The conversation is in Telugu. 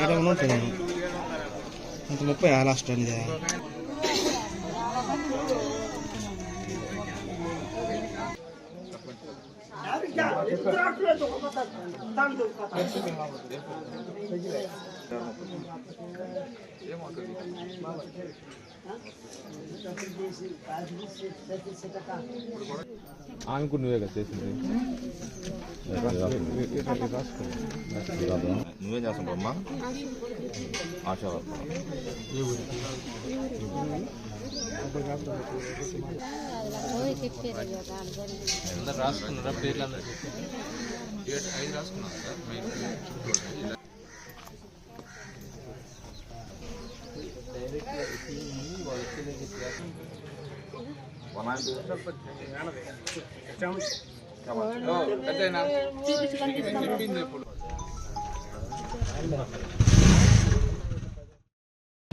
ఏడా ఉంటుంది ఇంత ముప్పై ఆ లాస్ట్ అండి ఏమవుతుంది ఆమెకు నువ్వే కదా చేసింది. నువ్వేం చేస్తుంటావు అమ్మా ఆశా రాసుకున్నారా పేర్లు అందరు ఐదు రాసుకున్నాను చెప్పింది ఇప్పుడు